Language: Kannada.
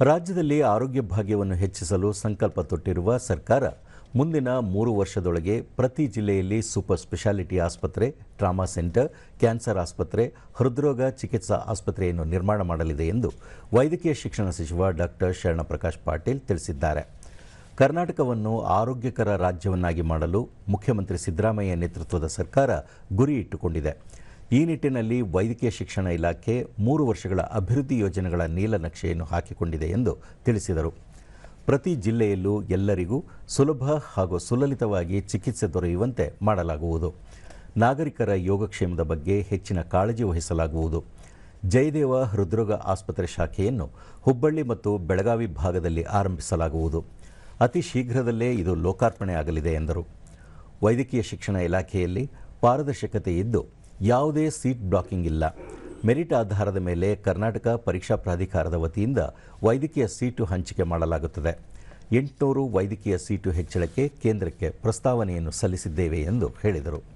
ರಾಜ್ಯದಲ್ಲಿ ಆರೋಗ್ಯ ಭಾಗ್ಯವನ್ನು ಹೆಚ್ಚಿಸಲು ಸಂಕಲ್ಪ ತೊಟ್ಟಿರುವ ಸರ್ಕಾರ ಮುಂದಿನ ಮೂರು ವರ್ಷದೊಳಗೆ ಪ್ರತಿ ಜಿಲ್ಲೆಯಲ್ಲಿ ಸೂಪರ್ ಸ್ಪೆಷಾಲಿಟಿ ಆಸ್ಪತ್ರೆ, ಟ್ರಾಮಾ ಸೆಂಟರ್, ಕ್ಯಾನ್ಸರ್ ಆಸ್ಪತ್ರೆ, ಹೃದ್ರೋಗ ಚಿಕಿತ್ಸಾ ಆಸ್ಪತ್ರೆಯನ್ನು ನಿರ್ಮಾಣ ಮಾಡಲಿದೆ ಎಂದು ವೈದ್ಯಕೀಯ ಶಿಕ್ಷಣ ಸಚಿವ ಡಾಕ್ಟರ್ ಶರಣಪ್ರಕಾಶ್ ಪಾಟೀಲ್ ತಿಳಿಸಿದ್ದಾರೆ. ಕರ್ನಾಟಕವನ್ನು ಆರೋಗ್ಯಕರ ರಾಜ್ಯವನ್ನಾಗಿ ಮಾಡಲು ಮುಖ್ಯಮಂತ್ರಿ ಸಿದ್ದರಾಮಯ್ಯ ನೇತೃತ್ವದ ಸರ್ಕಾರ ಗುರಿ ಇಟ್ಟುಕೊಂಡಿದೆ. ಈ ನಿಟ್ಟಿನಲ್ಲಿ ವೈದ್ಯಕೀಯ ಶಿಕ್ಷಣ ಇಲಾಖೆ ಮೂರು ವರ್ಷಗಳ ಅಭಿವೃದ್ಧಿ ಯೋಜನೆಗಳ ನೀಲನಕ್ಷೆಯನ್ನು ಹಾಕಿಕೊಂಡಿದೆ ಎಂದು ತಿಳಿಸಿದರು. ಪ್ರತಿ ಜಿಲ್ಲೆಯಲ್ಲೂ ಎಲ್ಲರಿಗೂ ಸುಲಭ ಹಾಗೂ ಸುಲಲಿತವಾಗಿ ಚಿಕಿತ್ಸೆ ದೊರೆಯುವಂತೆ ಮಾಡಲಾಗುವುದು. ನಾಗರಿಕರ ಯೋಗಕ್ಷೇಮದ ಬಗ್ಗೆ ಹೆಚ್ಚಿನ ಕಾಳಜಿ ವಹಿಸಲಾಗುವುದು. ಜಯದೇವ ಹೃದ್ರೋಗ ಆಸ್ಪತ್ರೆ ಶಾಖೆಯನ್ನು ಹುಬ್ಬಳ್ಳಿ ಮತ್ತು ಬೆಳಗಾವಿ ಭಾಗದಲ್ಲಿ ಆರಂಭಿಸಲಾಗುವುದು. ಅತಿ ಶೀಘ್ರದಲ್ಲೇ ಇದು ಲೋಕಾರ್ಪಣೆ ಆಗಲಿದೆ ಎಂದರು. ವೈದ್ಯಕೀಯ ಶಿಕ್ಷಣ ಇಲಾಖೆಯಲ್ಲಿ ಪಾರದರ್ಶಕತೆ ಇದ್ದು ಯಾವುದೇ ಸೀಟ್ ಬ್ಲಾಕಿಂಗ್ ಇಲ್ಲ. ಮೆರಿಟ್ ಆಧಾರದ ಮೇಲೆ ಕರ್ನಾಟಕ ಪರೀಕ್ಷಾ ಪ್ರಾಧಿಕಾರದ ವತಿಯಿಂದ ವೈದ್ಯಕೀಯ ಸೀಟು ಹಂಚಿಕೆ ಮಾಡಲಾಗುತ್ತದೆ. ಎಂಟುನೂರು ವೈದ್ಯಕೀಯ ಸೀಟು ಹೆಚ್ಚಳಕ್ಕೆ ಕೇಂದ್ರಕ್ಕೆ ಪ್ರಸ್ತಾವನೆಯನ್ನು ಸಲ್ಲಿಸಿದ್ದೇವೆ ಎಂದು ಹೇಳಿದರು.